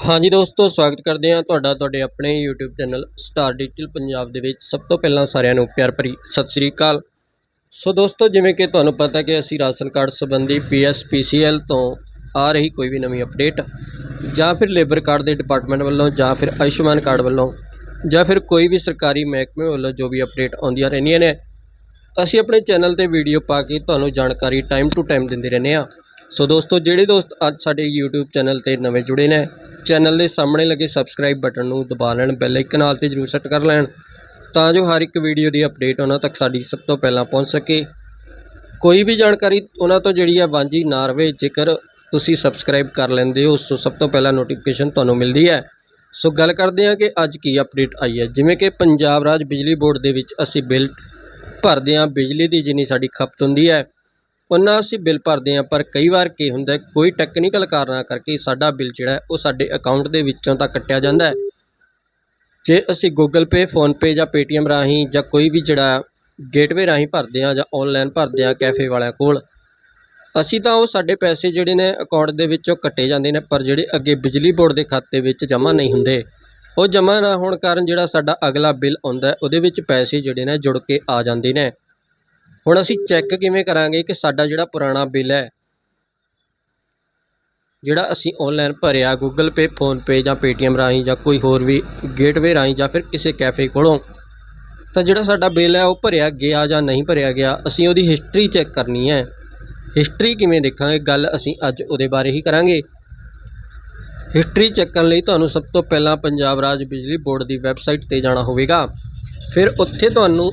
ਹਾਂਜੀ ਦੋਸਤੋ, ਸਵਾਗਤ ਕਰਦੇ ਹਾਂ ਤੁਹਾਡਾ, ਤੁਹਾਡੇ ਆਪਣੇ YouTube channel Star Digital Punjab ਦੇ ਵਿੱਚ। ਸਭ ਤੋਂ ਪਹਿਲਾਂ ਸਾਰਿਆਂ ਨੂੰ ਪਿਆਰ ਭਰੀ ਸਤਿ ਸ੍ਰੀ ਅਕਾਲ। ਸੋ ਦੋਸਤੋ, ਜਿਵੇਂ ਕਿ ਤੁਹਾਨੂੰ ਪਤਾ ਕਿ ਅਸੀਂ ਰਾਸ਼ਨ ਕਾਰਡ ਸੰਬੰਧੀ PSPCL ਤੋਂ ਆ ਰਹੀ ਕੋਈ ਵੀ ਨਵੀਂ ਅਪਡੇਟ ਜਾਂ ਫਿਰ ਲੇਬਰ ਕਾਰਡ ਦੇ ਡਿਪਾਰਟਮੈਂਟ ਵੱਲੋਂ ਜਾਂ ਫਿਰ ਆਯੁਸ਼ਮਾਨ ਕਾਰਡ ਵੱਲੋਂ ਜਾਂ ਫਿਰ ਕੋਈ ਵੀ ਸਰਕਾਰੀ ਮਹਿਕਮੇ ਵੱਲੋਂ ਜੋ ਵੀ ਅਪਡੇਟ ਆਉਂਦੀਆਂ ਰਹਿੰਦੀਆਂ ਨੇ, ਅਸੀਂ ਆਪਣੇ ਚੈਨਲ ਤੇ ਵੀਡੀਓ ਪਾ ਕੇ ਤੁਹਾਨੂੰ ਜਾਣਕਾਰੀ ਟਾਈਮ ਟੂ ਟਾਈਮ ਦਿੰਦੇ ਰਹਿੰਦੇ ਹਾਂ। ਸੋ ਦੋਸਤੋ, ਜਿਹੜੇ ਦੋਸਤ ਅੱਜ ਸਾਡੇ YouTube ਚੈਨਲ ਤੇ ਨਵੇਂ ਜੁੜੇ ਨੇ, ਚੈਨਲ ਦੇ ਸਾਹਮਣੇ ਲੱਗੇ ਸਬਸਕ੍ਰਾਈਬ ਬਟਨ ਨੂੰ ਦਬਾ ਲੈਣ ਬੈਲ ਆਈਕਨ ਨਾਲ ਤੇ ਜਰੂਰ ਸੈੱਟ ਕਰ ਲੈਣ, ਤਾਂ ਜੋ ਹਰ ਇੱਕ ਵੀਡੀਓ ਦੀ ਅਪਡੇਟ ਉਹਨਾਂ ਤੱਕ ਸਾਡੀ ਸਭ ਤੋਂ ਪਹਿਲਾਂ ਪਹੁੰਚ ਸਕੇ। ਕੋਈ ਵੀ ਜਾਣਕਾਰੀ ਉਹਨਾਂ ਤੋਂ ਜਿਹੜੀ ਹੈ ਵਾਂਝੀ ਨਾ ਰਵੇ, ਜੇਕਰ ਤੁਸੀਂ ਸਬਸਕ੍ਰਾਈਬ ਕਰ ਲੈਂਦੇ ਹੋ ਉਸ ਤੋਂ ਸਭ ਤੋਂ ਪਹਿਲਾਂ ਨੋਟੀਫਿਕੇਸ਼ਨ ਤੁਹਾਨੂੰ ਮਿਲਦੀ ਹੈ। ਸੋ ਗੱਲ ਕਰਦੇ ਹਾਂ ਕਿ ਅੱਜ ਕੀ ਅਪਡੇਟ ਆਈ ਹੈ। ਜਿਵੇਂ ਕਿ ਪੰਜਾਬ ਰਾਜ ਬਿਜਲੀ ਬੋਰਡ ਦੇ ਵਿੱਚ ਅਸੀਂ ਬਿੱਲ ਭਰਦੇ ਹਾਂ, ਬਿਜਲੀ ਦੀ ਜਿੰਨੀ ਸਾਡੀ ਖਪਤ ਹੁੰਦੀ ਹੈ ਉਹਨਾਂ ਅਸੀਂ ਬਿੱਲ ਭਰਦੇ ਹਾਂ, ਪਰ ਕਈ ਵਾਰ ਕੀ ਹੁੰਦਾ ਕੋਈ ਟੈਕਨੀਕਲ ਕਾਰਨਾਂ ਕਰਕੇ ਸਾਡਾ ਬਿੱਲ ਜਿਹੜਾ ਉਹ ਸਾਡੇ ਅਕਾਊਂਟ ਦੇ ਵਿੱਚੋਂ ਤਾਂ ਕੱਟਿਆ ਜਾਂਦਾ ਜੇ ਅਸੀਂ Google Pay PhonePe ਜਾਂ Paytm ਰਾਹੀਂ ਜਾਂ ਕੋਈ ਵੀ ਜਿਹੜਾ ਗੇਟਵੇ ਰਾਹੀਂ ਭਰਦੇ ਹਾਂ ਜਾਂ ਆਨਲਾਈਨ ਭਰਦੇ ਹਾਂ ਕੈਫੇ ਵਾਲਿਆਂ ਕੋਲ, ਅਸੀਂ ਤਾਂ ਉਹ ਸਾਡੇ ਪੈਸੇ ਜਿਹੜੇ ਨੇ ਅਕਾਊਂਟ ਦੇ ਵਿੱਚੋਂ ਕੱਟੇ ਜਾਂਦੇ ਨੇ, ਪਰ ਜਿਹੜੇ ਅੱਗੇ ਬਿਜਲੀ ਬੋਰਡ ਦੇ ਖਾਤੇ ਵਿੱਚ ਜਮ੍ਹਾਂ ਨਹੀਂ ਹੁੰਦੇ, ਉਹ ਜਮ੍ਹਾਂ ਨਾ ਹੋਣ ਕਾਰਨ ਜਿਹੜਾ ਸਾਡਾ ਅਗਲਾ ਬਿੱਲ ਆਉਂਦਾ ਉਹਦੇ ਵਿੱਚ ਪੈਸੇ ਜਿਹੜੇ ਨੇ ਜੁੜ ਕੇ ਆ ਜਾਂਦੇ ਨੇ। ਹੁਣ ਅਸੀਂ ਚੈੱਕ ਕਿਵੇਂ ਕਰਾਂਗੇ ਕਿ ਸਾਡਾ ਜਿਹੜਾ ਪੁਰਾਣਾ ਬਿੱਲ ਹੈ, ਜਿਹੜਾ ਅਸੀਂ ਆਨਲਾਈਨ ਭਰਿਆ Google Pay ਪੇ ਜਾਂ Paytm ਰਾਹੀਂ ਜਾਂ ਕੋਈ ਹੋਰ ਵੀ ਗੇਟਵੇ ਰਾਹੀਂ ਜਾਂ ਫਿਰ ਕਿਸੇ ਕੈਫੇ ਕੋਲੋਂ, ਤਾਂ ਜਿਹੜਾ ਸਾਡਾ ਬਿੱਲ ਹੈ ਉਹ ਭਰਿਆ ਗਿਆ ਜਾਂ ਨਹੀਂ ਭਰਿਆ ਗਿਆ, ਅਸੀਂ ਉਹਦੀ ਹਿਸਟਰੀ ਚੈੱਕ ਕਰਨੀ ਹੈ। ਹਿਸਟਰੀ ਕਿਵੇਂ ਦੇਖਾਂਗੇ, ਗੱਲ ਅਸੀਂ ਅੱਜ ਉਹਦੇ ਬਾਰੇ ਹੀ ਕਰਾਂਗੇ। ਹਿਸਟਰੀ ਚੈੱਕ ਕਰਨ ਲਈ ਤੁਹਾਨੂੰ ਸਭ ਤੋਂ ਪਹਿਲਾਂ ਪੰਜਾਬ ਰਾਜ ਬਿਜਲੀ ਬੋਰਡ ਦੀ ਵੈਬਸਾਈਟ ਤੇ ਜਾਣਾ ਹੋਵੇਗਾ। ਫਿਰ ਉੱਥੇ ਤੁਹਾਨੂੰ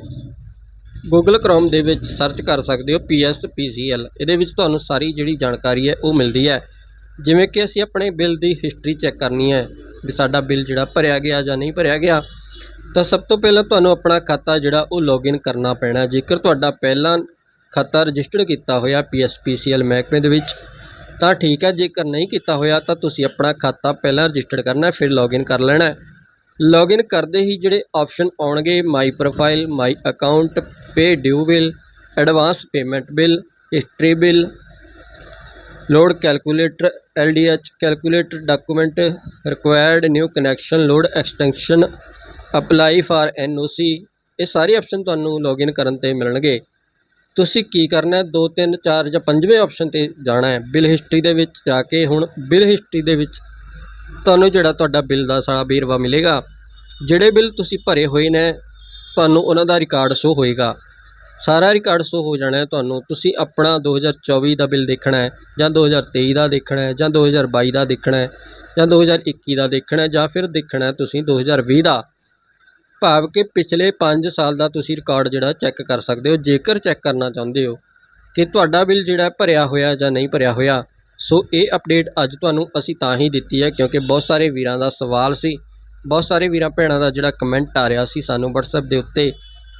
ਗੂਗਲ ਕ੍ਰੋਮ ਦੇ ਵਿੱਚ ਸਰਚ ਕਰ ਸਕਦੇ ਹੋ PSPCL ਇਹਦੇ ਵਿੱਚ ਤੁਹਾਨੂੰ ਸਾਰੀ ਜਿਹੜੀ ਜਾਣਕਾਰੀ ਹੈ ਉਹ ਮਿਲਦੀ ਹੈ। ਜਿਵੇਂ ਕਿ ਅਸੀਂ ਆਪਣੇ ਬਿੱਲ ਦੀ ਹਿਸਟਰੀ ਚੈੱਕ ਕਰਨੀ ਹੈ ਵੀ ਸਾਡਾ ਬਿੱਲ ਜਿਹੜਾ ਭਰਿਆ ਗਿਆ ਜਾਂ ਨਹੀਂ ਭਰਿਆ ਗਿਆ। ਤਾਂ ਸਭ ਤੋਂ ਪਹਿਲਾਂ ਤੁਹਾਨੂੰ ਆਪਣਾ ਖਾਤਾ ਜਿਹੜਾ ਉਹ ਲੌਗਇਨ ਕਰਨਾ ਪੈਣਾ ਜੇਕਰ ਤੁਹਾਡਾ ਪਹਿਲਾਂ ਖਾਤਾ ਰਜਿਸਟਰਡ ਕੀਤਾ ਹੋਇਆ PSPCL ਮਹਿਕਮੇ ਦੇ ਵਿੱਚ, ਤਾਂ ਠੀਕ ਹੈ। ਜੇਕਰ ਨਹੀਂ ਕੀਤਾ ਹੋਇਆ, ਤਾਂ ਤੁਸੀਂ ਆਪਣਾ ਖਾਤਾ ਪਹਿਲਾਂ ਰਜਿਸਟਰਡ ਕਰਨਾ ਫਿਰ ਲੌਗਇਨ ਕਰ ਲੈਣਾ ਲੌਗਇਨ ਕਰਦੇ ਹੀ ਜਿਹੜੇ ਆਪਸ਼ਨ ਆਉਣਗੇ, my profile, my account, pay due bill, advance payment bill, history bill, load calculator, LDH calculator, document, required new connection, load extension, apply for NOC, ਇਹ ਸਾਰੇ ਆਪਸ਼ਨ ਤੁਹਾਨੂੰ ਲੌਗਇਨ ਕਰਨ ਤੇ ਮਿਲਣਗੇ। ਤੁਸੀਂ ਕੀ ਕਰਨਾ ਹੈ? 2 3 4 ਜਾਂ ਪੰਜਵੇਂ ਆਪਸ਼ਨ ਤੇ ਜਾਣਾ ਹੈ। ਬਿੱਲ ਹਿਸਟਰੀ ਦੇ ਵਿੱਚ ਜਾ ਕੇ ਹੁਣ, ਬਿੱਲ ਹਿਸਟਰੀ ਦੇ ਵਿੱਚ ਤੁਹਾਨੂੰ ਜਿਹੜਾ ਤੁਹਾਡਾ ਬਿੱਲ ਦਾ ਸਾਰਾ ਵੇਰਵਾ ਮਿਲੇਗਾ, ਜਿਹੜੇ ਬਿੱਲ ਤੁਸੀਂ ਭਰੇ ਹੋਏ ਨੇ, ਤੁਹਾਨੂੰ ਉਹਨਾਂ ਦਾ ਰਿਕਾਰਡ ਸ਼ੋ ਹੋਏਗਾ। ਸਾਰਾ ਰਿਕਾਰਡ ਸ਼ੋ ਹੋ ਜਾਣਾ ਹੈ ਤੁਹਾਨੂੰ। ਤੁਸੀਂ ਆਪਣਾ 2024 ਦਾ ਬਿੱਲ ਦੇਖਣਾ ਹੈ, ਜਾਂ 2023 ਦਾ ਦੇਖਣਾ ਹੈ, ਜਾਂ 2022 ਦਾ ਦੇਖਣਾ ਹੈ, ਜਾਂ 2021 ਦਾ ਦੇਖਣਾ ਹੈ, ਜਾਂ ਫਿਰ ਦੇਖਣਾ ਹੈ ਤੁਸੀਂ 2020 ਦਾ। ਭਾਵ ਕਿ ਪਿਛਲੇ 5 ਸਾਲ ਦਾ ਤੁਸੀਂ ਰਿਕਾਰਡ ਜਿਹੜਾ ਚੈੱਕ ਕਰ ਸਕਦੇ ਹੋ। ਜੇਕਰ ਚੈੱਕ ਕਰਨਾ ਚਾਹੁੰਦੇ ਹੋ ਕਿ ਤੁਹਾਡਾ ਬਿੱਲ ਜਿਹੜਾ ਭਰਿਆ ਹੋਇਆ ਜਾਂ ਨਹੀਂ ਭਰਿਆ ਹੋਇਆ ਸੋ ਇਹ ਅਪਡੇਟ ਅੱਜ ਤੁਹਾਨੂੰ ਅਸੀਂ ਤਾਂ ਹੀ ਦਿੱਤੀ ਹੈ ਕਿਉਂਕਿ ਬਹੁਤ ਸਾਰੇ ਵੀਰਾਂ ਦਾ ਸਵਾਲ ਸੀ। ਬਹੁਤ ਸਾਰੇ ਵੀਰਾਂ ਭੈਣਾਂ ਦਾ ਜਿਹੜਾ ਕਮੈਂਟ ਆ ਰਿਹਾ ਸੀ ਸਾਨੂੰ WhatsApp ਦੇ ਉੱਤੇ।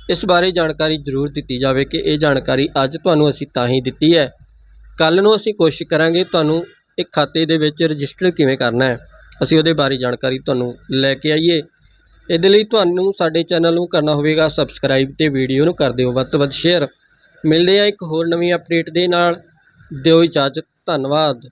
ਇਸ ਬਾਰੇ ਜਾਣਕਾਰੀ ਜ਼ਰੂਰ ਦਿੱਤੀ ਜਾਵੇ ਕਿ ਇਹ ਜਾਣਕਾਰੀ ਅੱਜ ਤੁਹਾਨੂੰ ਅਸੀਂ ਤਾਂ ਹੀ ਦਿੱਤੀ ਹੈ। ਕੱਲ ਨੂੰ ਅਸੀਂ ਕੋਸ਼ਿਸ਼ ਕਰਾਂਗੇ ਤੁਹਾਨੂੰ ਇੱਕ ਖਾਤੇ ਦੇ ਵਿੱਚ ਰਜਿਸਟਰ ਕਿਵੇਂ ਕਰਨਾ ਹੈ। ਅਸੀਂ ਉਹਦੇ ਬਾਰੇ ਜਾਣਕਾਰੀ ਤੁਹਾਨੂੰ ਲੈ ਕੇ ਆਈਏ। ਇਹਦੇ ਲਈ ਤੁਹਾਨੂੰ ਸਾਡੇ ਚੈਨਲ ਨੂੰ ਕਰਨਾ ਹੋਵੇਗਾ ਸਬਸਕ੍ਰਾਈਬ ਤੇ ਵੀਡੀਓ ਨੂੰ ਕਰ ਦਿਓ ਵੱਧ ਤੋਂ ਵੱਧ ਸ਼ੇਅਰ ਮਿਲਦੇ ਆ ਇੱਕ ਹੋਰ ਨਵੀਂ ਅਪਡੇਟ ਦੇ ਨਾਲ। ਦਿਓ ਇਜਾਜ਼ਤ। ਧੰਨਵਾਦ।